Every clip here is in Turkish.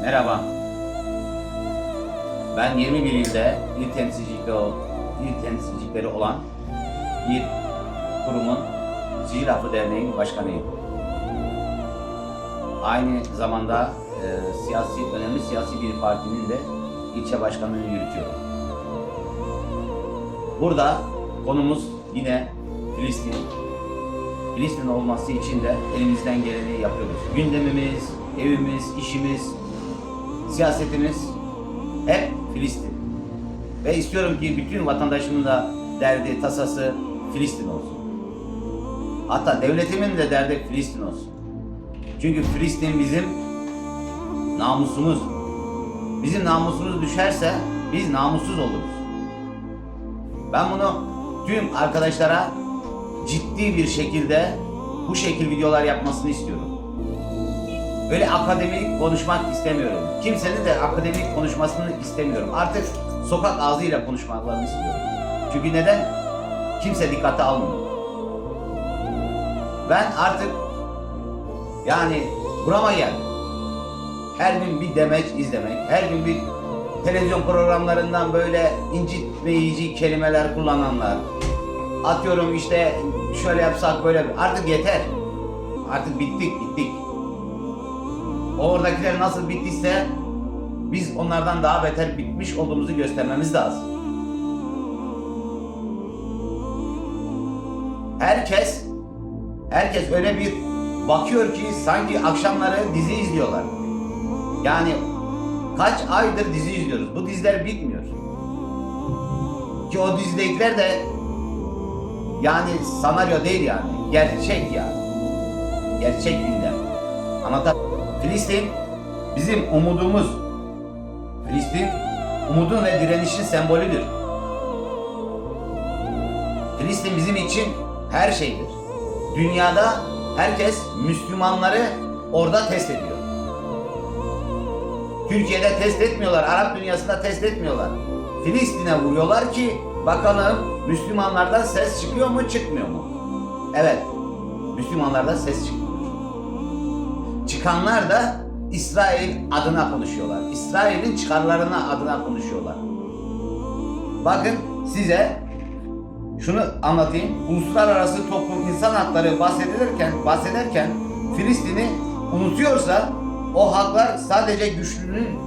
Merhaba. Ben 21 ilde il temsilcilikleri, il temsilcilikleri olan bir kurumun Sicil Affı Derneği'nin başkanıyım. Aynı zamanda e, siyasi önemli siyasi bir partinin de ilçe başkanlığını yürütüyorum. Burada konumuz yine Filistin. Filistin olması için de elimizden geleni yapıyoruz. Gündemimiz, evimiz, işimiz, siyasetimiz hep Filistin. Ve istiyorum ki bütün vatandaşımın da derdi, tasası Filistin olsun. Hatta devletimin de derdi Filistin olsun. Çünkü Filistin bizim namusumuz. Bizim namusumuz düşerse biz namussuz oluruz. Ben bunu tüm arkadaşlara ciddi bir şekilde bu şekil videolar yapmasını istiyorum. Böyle akademik konuşmak istemiyorum. Kimsenin de akademik konuşmasını istemiyorum. Artık sokak ağzıyla konuşmalarını istiyorum. Çünkü neden? Kimse dikkate almıyor. Ben artık yani burama geldim. Her gün bir demeç izlemek, her gün bir televizyon programlarından böyle incitmeyici kelimeler kullananlar. Atıyorum işte şöyle yapsak böyle artık yeter. Artık bittik bittik. Oradakiler nasıl bittiyse biz onlardan daha beter bitmiş olduğumuzu göstermemiz lazım. Herkes herkes öyle bir bakıyor ki sanki akşamları dizi izliyorlar. Yani kaç aydır dizi izliyoruz. Bu diziler bitmiyor. Ki o dizidekiler de yani senaryo değil yani. Gerçek yani. Gerçek gündem. Anlatan Filistin bizim umudumuz. Filistin umudun ve direnişin sembolüdür. Filistin bizim için her şeydir. Dünyada herkes Müslümanları orada test ediyor. Türkiye'de test etmiyorlar, Arap dünyasında test etmiyorlar. Filistin'e vuruyorlar ki bakalım Müslümanlardan ses çıkıyor mu çıkmıyor mu? Evet, Müslümanlardan ses çıkmıyor. Çıkanlar da İsrail adına konuşuyorlar. İsrail'in çıkarlarına adına konuşuyorlar. Bakın size şunu anlatayım. Uluslararası toplum insan hakları bahsedilirken bahsederken Filistin'i unutuyorsa o haklar sadece güçlünün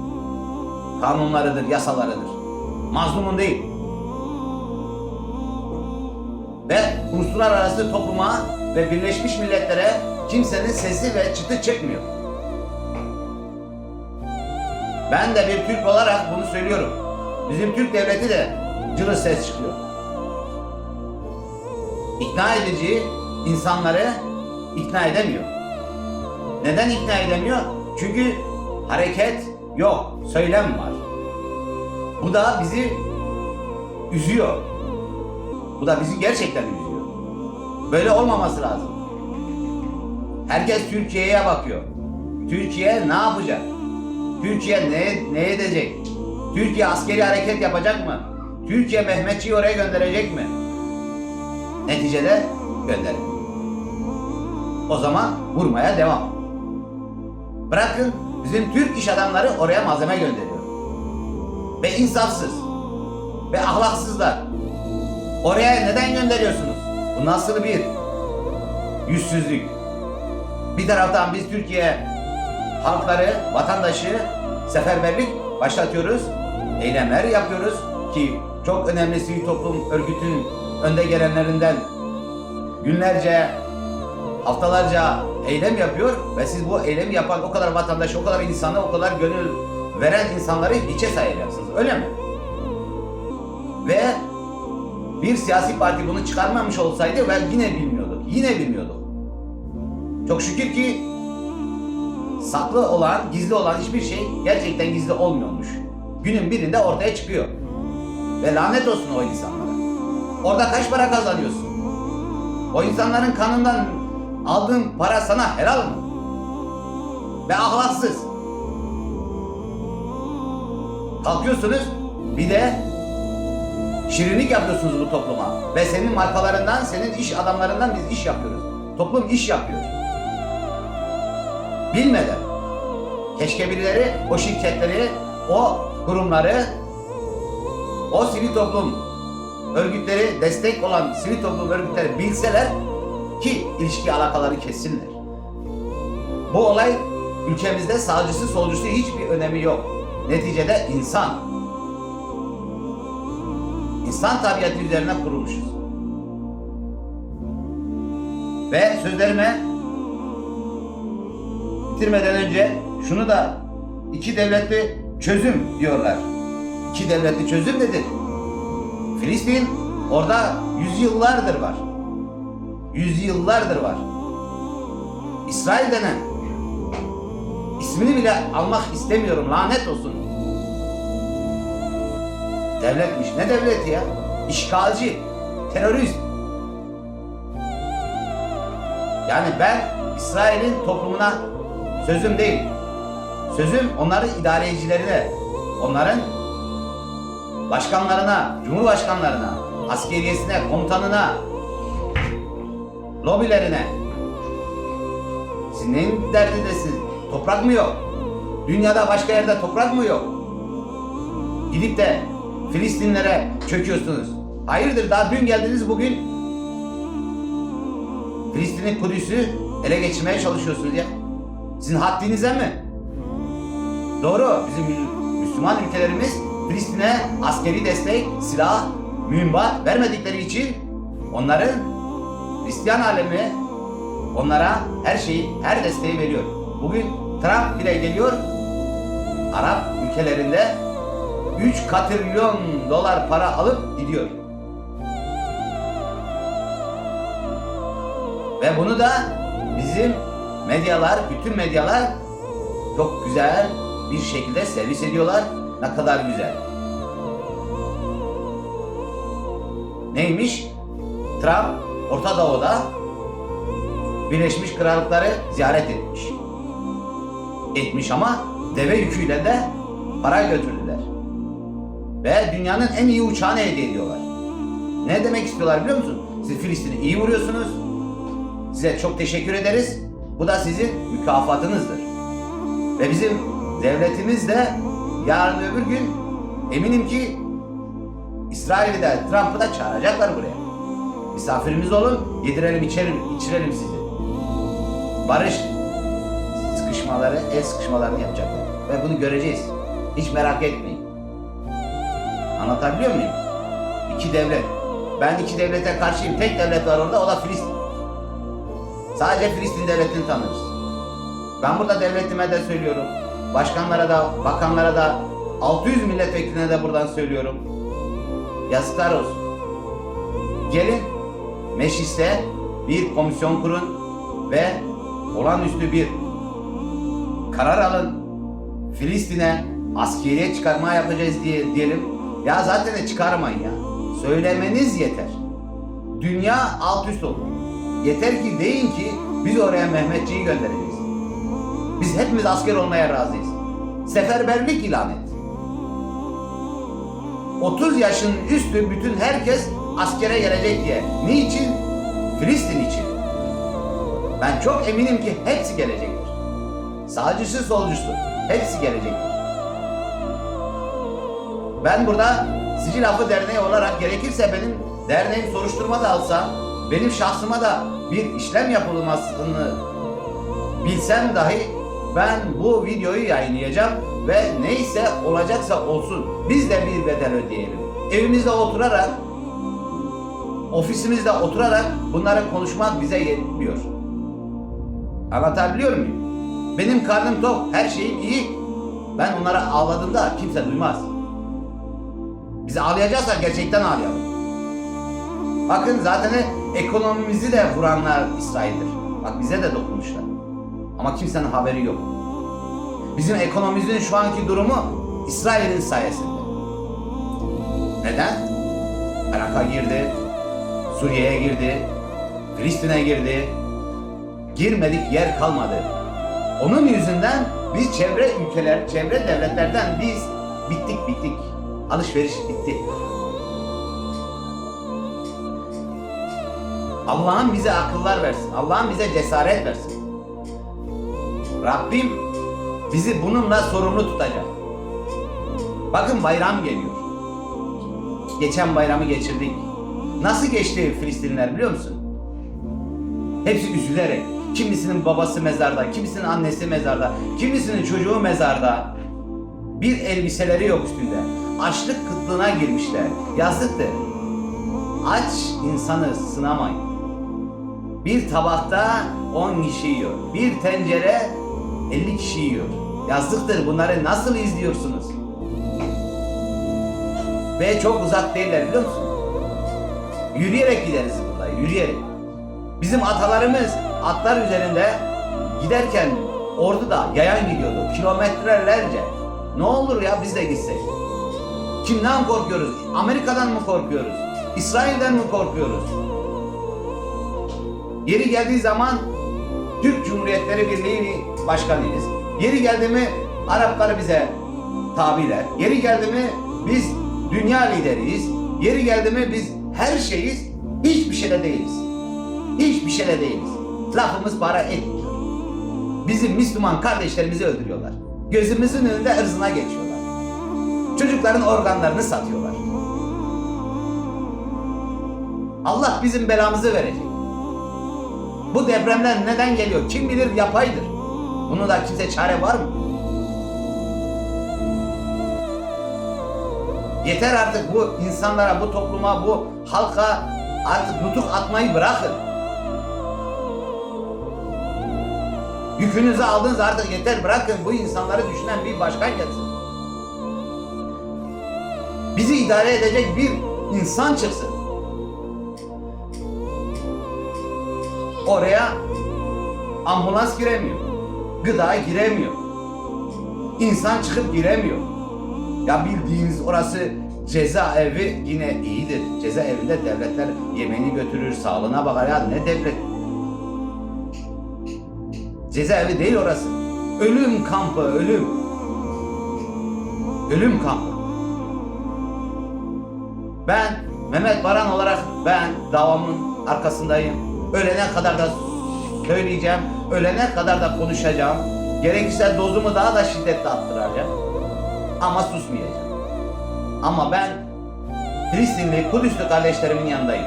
kanunlarıdır, yasalarıdır. Mazlumun değil. Ve uluslararası topluma ve Birleşmiş Milletler'e kimsenin sesi ve çıtı çıkmıyor. Ben de bir Türk olarak bunu söylüyorum. Bizim Türk devleti de cılız ses çıkıyor. İkna edici insanları ikna edemiyor. Neden ikna edemiyor? Çünkü hareket yok, söylem var. Bu da bizi üzüyor. Bu da bizi gerçekten üzüyor. Böyle olmaması lazım. Herkes Türkiye'ye bakıyor. Türkiye ne yapacak? Türkiye ne, ne edecek? Türkiye askeri hareket yapacak mı? Türkiye Mehmetçi'yi oraya gönderecek mi? Neticede gönderin. O zaman vurmaya devam. Bırakın bizim Türk iş adamları oraya malzeme gönderiyor. Ve insafsız. Ve ahlaksızlar. Oraya neden gönderiyorsunuz? Bu nasıl bir yüzsüzlük? Bir taraftan biz Türkiye halkları, vatandaşı seferberlik başlatıyoruz. Eylemler yapıyoruz ki çok önemli sivil toplum örgütünün önde gelenlerinden günlerce, haftalarca eylem yapıyor ve siz bu eylem yapan o kadar vatandaşı, o kadar insanı, o kadar gönül veren insanları hiçe sayacaksınız. Öyle mi? Ve bir siyasi parti bunu çıkarmamış olsaydı ben yine bilmiyorduk. Yine bilmiyorduk. Çok şükür ki saklı olan, gizli olan hiçbir şey gerçekten gizli olmuyormuş. Günün birinde ortaya çıkıyor. Ve lanet olsun o insanlara. Orada kaç para kazanıyorsun? O insanların kanından aldığın para sana helal mı? Ve ahlaksız. Kalkıyorsunuz bir de şirinlik yapıyorsunuz bu topluma. Ve senin markalarından, senin iş adamlarından biz iş yapıyoruz. Toplum iş yapıyor. Bilmeden. Keşke birileri o şirketleri, o kurumları, o sivil toplum örgütleri, destek olan sivil toplum örgütleri bilseler ki ilişki alakaları kessinler. Bu olay ülkemizde sağcısı solcusu hiçbir önemi yok. Neticede insan. İnsan tabiatı üzerine kurulmuşuz. Ve sözlerime bitirmeden önce şunu da iki devletli çözüm diyorlar. İki devletli çözüm nedir? Filistin orada yüzyıllardır var. Yüzyıllardır var. İsrail denen ismini bile almak istemiyorum lanet olsun. Devletmiş. Ne devleti ya? İşgalci, terörist. Yani ben İsrail'in toplumuna sözüm değil. Sözüm onların idarecilerine, onların başkanlarına, cumhurbaşkanlarına, askeriyesine, komutanına, lobilerine. Siz neyin derdindesiniz? Toprak mı yok? Dünyada başka yerde toprak mı yok? Gidip de Filistinlere çöküyorsunuz. Hayırdır daha dün geldiniz bugün Filistin'in Kudüs'ü ele geçirmeye çalışıyorsunuz ya. Sizin haddinize mi? Doğru. Bizim Mü- Müslüman ülkelerimiz Filistin'e askeri destek, silah, mühimmat vermedikleri için onların Hristiyan alemi onlara her şeyi, her desteği veriyor. Bugün Trump bile geliyor Arap ülkelerinde 3 katrilyon dolar para alıp gidiyor. Ve bunu da bizim medyalar, bütün medyalar çok güzel bir şekilde servis ediyorlar. Ne kadar güzel. Neymiş? Trump Orta Doğu'da Birleşmiş Krallıkları ziyaret etmiş. Etmiş ama deve yüküyle de para götürdüler. Ve dünyanın en iyi uçağını hediye ediyorlar. Ne demek istiyorlar biliyor musun? Siz Filistin'i iyi vuruyorsunuz. Size çok teşekkür ederiz. Bu da sizin mükafatınızdır. Ve bizim devletimiz de yarın öbür gün eminim ki İsrail'i de Trump'ı da çağıracaklar buraya. Misafirimiz olun, yedirelim, içerim, içirelim sizi. Barış sıkışmaları, el sıkışmalarını yapacaklar. Ve bunu göreceğiz. Hiç merak etmeyin. Anlatabiliyor muyum? İki devlet. Ben iki devlete karşıyım. Tek devlet var orada, o da Filistin. Sadece Filistin devletini tanırız. Ben burada devletime de söylüyorum. Başkanlara da, bakanlara da, 600 milletvekiline de buradan söylüyorum. Yazıklar olsun. Gelin mecliste bir komisyon kurun ve olağanüstü bir karar alın. Filistin'e askeriye çıkarma yapacağız diye diyelim. Ya zaten de çıkarmayın ya. Söylemeniz yeter. Dünya alt üst olur. Yeter ki deyin ki biz oraya Mehmetçiği göndereceğiz. Biz hepimiz asker olmaya razıyız. Seferberlik ilan et. 30 yaşın üstü bütün herkes askere gelecek diye. Niçin? Filistin için. Ben çok eminim ki hepsi gelecektir. Sağcısı solcusu hepsi gelecektir. Ben burada Sicil Affı Derneği olarak gerekirse benim derneğim soruşturma da alsa, benim şahsıma da bir işlem yapılmasını bilsem dahi ben bu videoyu yayınlayacağım ve neyse olacaksa olsun biz de bir bedel ödeyelim. Evimizde oturarak, ofisimizde oturarak bunları konuşmak bize yetmiyor. Anlatabiliyor muyum? Benim karnım tok, her şeyim iyi. Ben onlara ağladığımda kimse duymaz. Biz ağlayacaksak gerçekten ağlayalım. Bakın zaten ekonomimizi de vuranlar İsrail'dir. Bak bize de dokunmuşlar. Ama kimsenin haberi yok. Bizim ekonomimizin şu anki durumu İsrail'in sayesinde. Neden? Irak'a girdi, Suriye'ye girdi, Filistin'e girdi. Girmedik yer kalmadı. Onun yüzünden biz çevre ülkeler, çevre devletlerden biz bittik bittik. Alışveriş bitti. Allah'ım bize akıllar versin. Allah'ım bize cesaret versin. Rabbim bizi bununla sorumlu tutacak. Bakın bayram geliyor. Geçen bayramı geçirdik. Nasıl geçti Filistinliler biliyor musun? Hepsi üzülerek. Kimisinin babası mezarda, kimisinin annesi mezarda, kimisinin çocuğu mezarda. Bir elbiseleri yok üstünde. Açlık kıtlığına girmişler. Yazıktır. Aç insanı sınamayın. Bir tabakta 10 kişi yiyor. Bir tencere 50 kişi yiyor. Yazıktır bunları nasıl izliyorsunuz? Ve çok uzak değiller biliyor musun? Yürüyerek gideriz burada, yürüyerek. Bizim atalarımız atlar üzerinde giderken orduda yayan gidiyordu. Kilometrelerce. Ne olur ya biz de gitsek. Kimden korkuyoruz? Amerika'dan mı korkuyoruz? İsrail'den mi korkuyoruz? Yeri geldiği zaman Türk Cumhuriyetleri Birliği başkanıyız. Yeri geldi mi Arapları bize tabiler. Yeri geldi mi biz dünya lideriyiz. Yeri geldi mi biz her şeyiz. Hiçbir şeyde değiliz. Hiçbir şeyde değiliz. Lafımız para etmiyor. Bizim Müslüman kardeşlerimizi öldürüyorlar. Gözümüzün önünde ırzına geçiyorlar. Çocukların organlarını satıyorlar. Allah bizim belamızı verecek. Bu depremler neden geliyor? Kim bilir yapaydır. Bunu da kimse çare var mı? Yeter artık bu insanlara, bu topluma, bu halka artık nutuk atmayı bırakın. Yükünüzü aldınız artık yeter bırakın bu insanları düşünen bir başkan gelsin. Bizi idare edecek bir insan çıksın. Oraya ambulans giremiyor. Gıda giremiyor. İnsan çıkıp giremiyor. Ya bildiğiniz orası cezaevi yine iyidir. Cezaevinde devletler yemeğini götürür, sağlığına bakar. Ya ne devlet? Cezaevi değil orası. Ölüm kampı, ölüm. Ölüm kampı. Ben Mehmet Baran olarak ben davamın arkasındayım. Ölene kadar da söyleyeceğim. Ölene kadar da konuşacağım. Gerekirse dozumu daha da şiddetle arttıracağım. Ama susmayacağım. Ama ben Filistinli, Kudüs'lü kardeşlerimin yanındayım.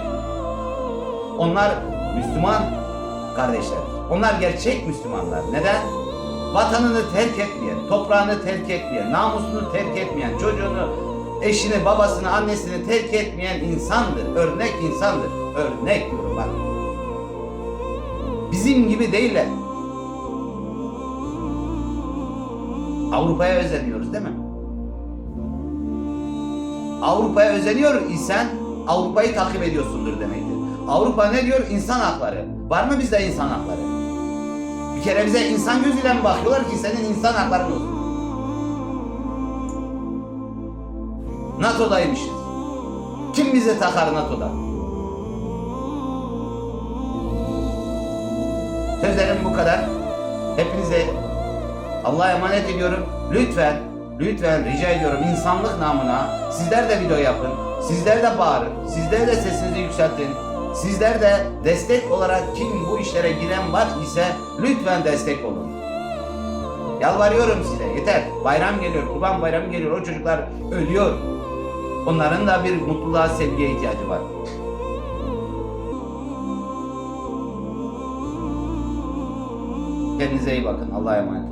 Onlar Müslüman kardeşler. Onlar gerçek Müslümanlar. Neden? Vatanını terk etmeyen, toprağını terk etmeyen, namusunu terk etmeyen, çocuğunu, eşini, babasını, annesini terk etmeyen insandır. Örnek insandır. Örnek diyorum bak. Bizim gibi değiller. Avrupa'ya özeniyoruz değil mi? Avrupa'ya özeniyor isen Avrupa'yı takip ediyorsundur demektir. Avrupa ne diyor? İnsan hakları. Var mı bizde insan hakları? Bir kere bize insan gözüyle mi bakıyorlar ki senin insan hakların olsun? NATO'daymışız. Kim bize takar NATO'da? Sözlerim bu kadar. Hepinize Allah'a emanet ediyorum. Lütfen, lütfen rica ediyorum insanlık namına sizler de video yapın. Sizler de bağırın. Sizler de sesinizi yükseltin. Sizler de destek olarak kim bu işlere giren var ise lütfen destek olun. Yalvarıyorum size yeter. Bayram geliyor, kurban bayramı geliyor. O çocuklar ölüyor. Onların da bir mutluluğa, sevgiye ihtiyacı var. Kendinize iyi bakın. Allah'a emanet.